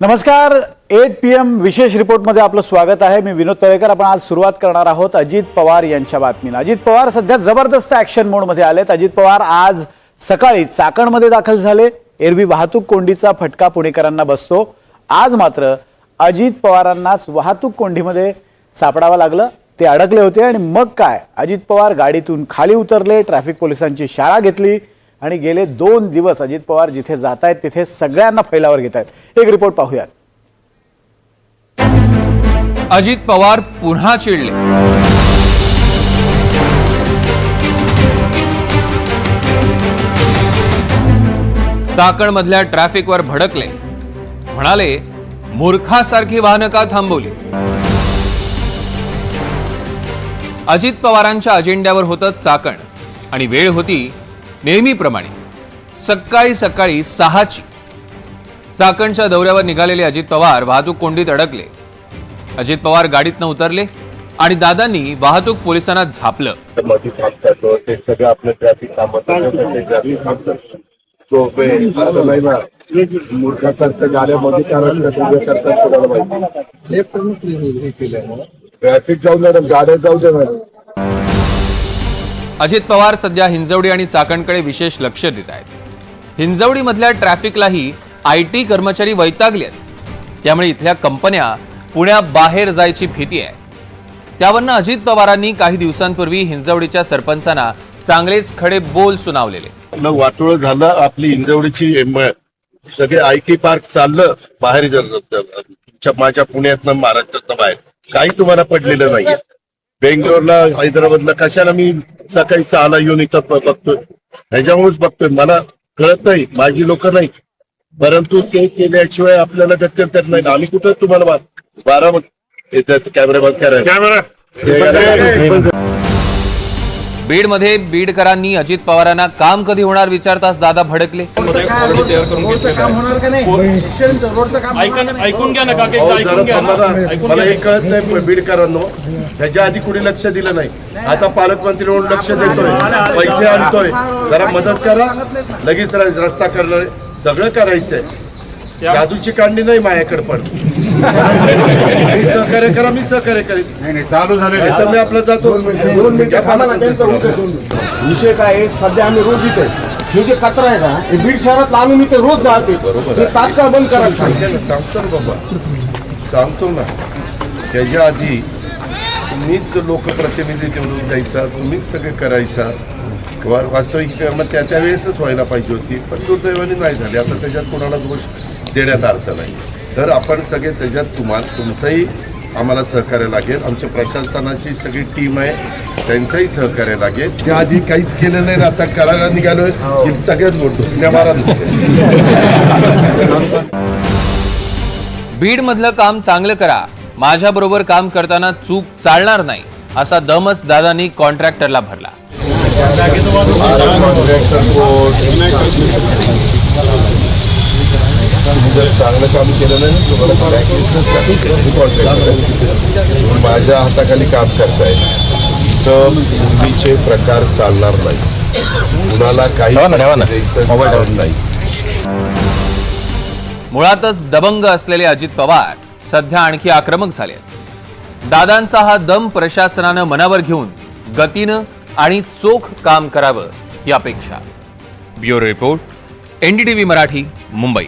नमस्कार eight P M विशेष रिपोर्टमध्ये आपलं स्वागत आहे. मी विनोद तळेकर. आपण आज सुरुवात करणार आहोत अजित पवार यांच्या बातमीला. अजित पवार सध्या जबरदस्त ॲक्शन मोडमध्ये आलेत. अजित पवार आज सकाळी चाकणमध्ये दाखल झाले. एरवी वाहतूक कोंडीचा फटका पुणेकरांना बसतो. आज मात्र अजित पवारांनाच वाहतूक कोंडीमध्ये सापडावं लागलं. ते अडकले होते आणि मग काय? अजित पवार गाडीतून खाली उतरले. ट्रॅफिक पोलिसांची शाळा घेतली. आणि गेले दोन दिवस अजित पवार जिथे जात आहेत तिथे सगळ्यांना फैलावर घेत आहेत एक रिपोर्ट पाहूयात. अजित पवार पुन्हा चिडले. चाकण मधल्या ट्रॅफिकवर भडकले. म्हणाले मूर्खासारखी वाहनं का थांबवली? अजित पवारांच्या अजेंड्यावर होतं चाकण. आणि वेळ होती नेहमीप्रमाणे सकाळी सकाळी सहाची चाकणच्या दौऱ्यावर निघालेले अजित पवार वाहतूक कोंडीत अडकले. अजित पवार गाडीतनं उतरले आणि दादांनी वाहतूक पोलिसांना झापलं. मध्ये थांबतात ते सगळं आपलं ट्रॅफिक गाड्यामध्ये कारण करतात कोणाला माहिती. जाऊ दे गाड्या जाऊ दे अजित पवार सध्या हिंजवडी आणि चाकणकडे विशेष लक्ष देत आहेत हिंजवडीमधल्या ट्रॅफिकलाही आय टी कर्मचारी वैतागले आहेत त्यामुळे इथल्या कंपन्या पुण्याबाहेर जायची भीती आहे त्यावरनं अजित पवारांनी काही दिवसांपूर्वी हिंजवडीच्या सरपंचांना चांगलेच खडे बोल सुनावलेले वाटोळ झालं आपली हिंजवडीची सगळे आय टी पार्क चाललं बाहेर माझ्या पुण्यातनं महाराष्ट्रातनं बाहेर काही तुम्हाला पडलेलं नाहीये बेंगलोरला हैदराबादला कशाला मी सकाळी सहाला येऊन इथं बघतोय? ह्याच्यामुळेच बघतोय. मला कळत नाही माझी लोक नाही परंतु ते केल्याशिवाय आपल्याला गत्यंतर नाही. आम्ही कुठं तुम्हाला बारा कॅमेरा. बंद करायला बीडमध्ये बीडकरांनी अजित पवारांना काम कधी होणार विचारताच दादा भडकले. रोडचं काम होणार का नाही? शेणचं रोडचं काम होणार ऐकून घ्या ना मला हे कळत नाही बीडकरांनो. ह्याच्या आधी कुणी लक्ष दिलं नाही. आता पालकमंत्री म्हणून लक्ष देतोय. पैसे आणतोय. जरा मदत करा. लगेच रस्ता करणार. सगळं करायचंय. जादूची काढणी नाही माझ्याकडे पण. मी सहकार्य करा मी सहकार्य करीन. चालू झालं. मी आपलं जातो. दोन मिनिटं थांबा ना त्यांचा विषय विषय काय आहे? सध्या आम्ही रोज इथे हे जे कचरा आहे का हे बीड शहरात आणून इथे रोज जाते. हे तात्काळ बंद करायला. सांगते ना, सांगतो ना बाबा. सांगतो ना. त्याच्या आधी तुम्हीच लोकप्रतिनिधी निवडून द्यायचा तुम्हीच सगळे करायचा. किंवा वास्तविक मग त्या त्यावेळेसच व्हायला पाहिजे होती. पण दुर्दैवाने नाही झाली. आता त्याच्यात कोणाला दोष देण्यात अर्थ नाही. तर आपण सगळे त्याच्यात तुम्हाला तुमचंही आम्हाला सहकार्य लागेल. आमच्या प्रशासनाची सगळी टीम आहे. त्यांचंही सहकार्य लागेल. त्या आधी काहीच केलं नाही ना आता करायला निघालोय की सगळ्यात मोठं सिनेमाला बीड मधलं काम चांगलं करा. माझ्या बरोबर काम करताना चूक चालणार नाही असा दमच दादांनी कॉन्ट्रॅक्टरला भरला. तुम्ही जर चांगलं काम केलं नाही तुम्हाला माझ्या हाताखाली काम करताय. तर पूर्वीचे प्रकार चालणार नाही कुणाला काही द्यायचं नाही. मुळातच दबंग असलेले अजित पवार सध्या आणखी आक्रमक झाले दादांचा हा दम प्रशासनानं मनावर घेऊन गतीनं आणि चोख काम करावं ही अपेक्षा. Bureau report NDTV Marathi Mumbai.